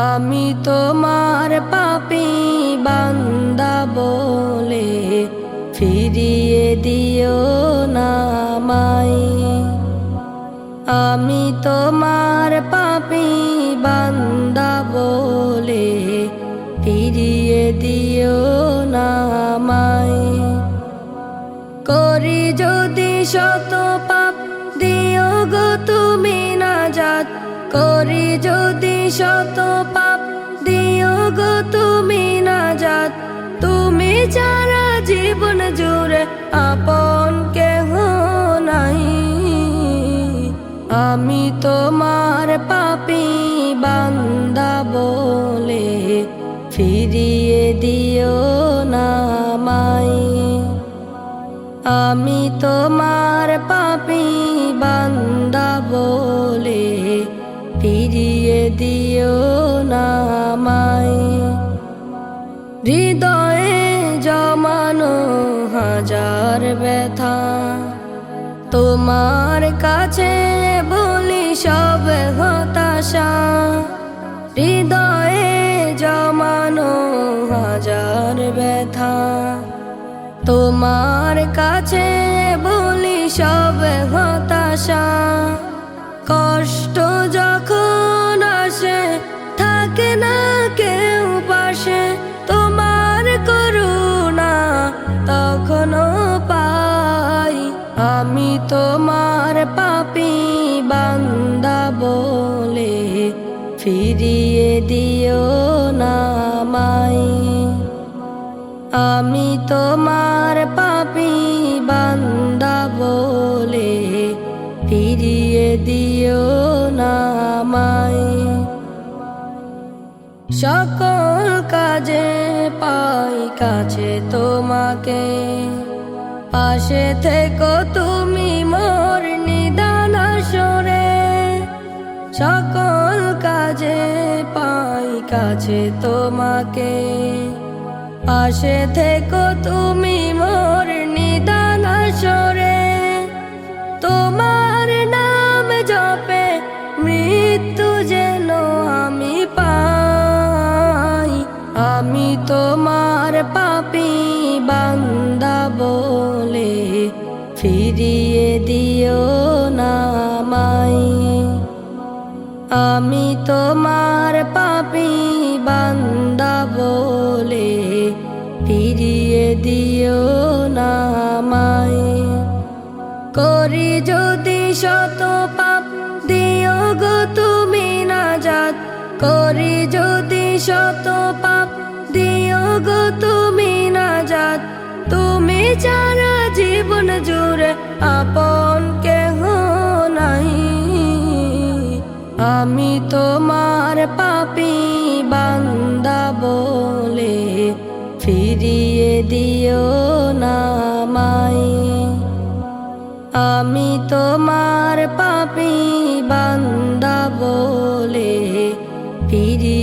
আমি তোমার পাপি বান্দা বলে ফিরিয়ে দিও না মাই আমি তোমার পাপি বান্দা বলে ফিরিয়ে দিও না মাই করি যদি শত পাপ দিও গো তুমি করি যদি শত পাপ, দিও গো তুমি না যাত তুমি যারা জীবন জুড়ে আপন কেহ নাই। আমি তোমার পাপি বান্দা বলে ফিরিয়ে দিও না মাই আমি তোমার পাপি মাই হৃদয়ে জমানো হাজার ব্যথা। তোমার কাছে বলি সব হতাশা। হৃদয়ে জমানো হাজার ব্যথা। তোমার কাছে বলি সব হতাশা। কষ্ট না কেউ পাশে তোমার করুণা তখনও পাই। আমি তোমার পাপি বান্দা বলে ফিরিয়ে দিও না মাই আমি তোমার পাপি বান্দা সকল কাজে পাই কাছে তোমাকে। পাশে থেকো তুমি মোর নিদান সরে সকল কাজে পাই কাছে তোমাকে। পাশে থেকো তুমি মোর নিদান সরে তোমার নাম জপে মৃত্যু যেন ফিরিয়ে দিও না মাই আমি তোমার পাপি বান্দা বলে ফিরিয়ে দিও না মাই করি যদি শত পাপ দিও গো তুমি না যাত করি যদি শত পাপ দিও গো তুমি না যাত তুমি যারা জীবন জুড়ে আপন কেহ নাই। আমি তোমার পাপি বান্দা বলে ফিরিয়ে দিও না মাই আমি তোমার পাপি বান্দা বলে ফিরিয়ে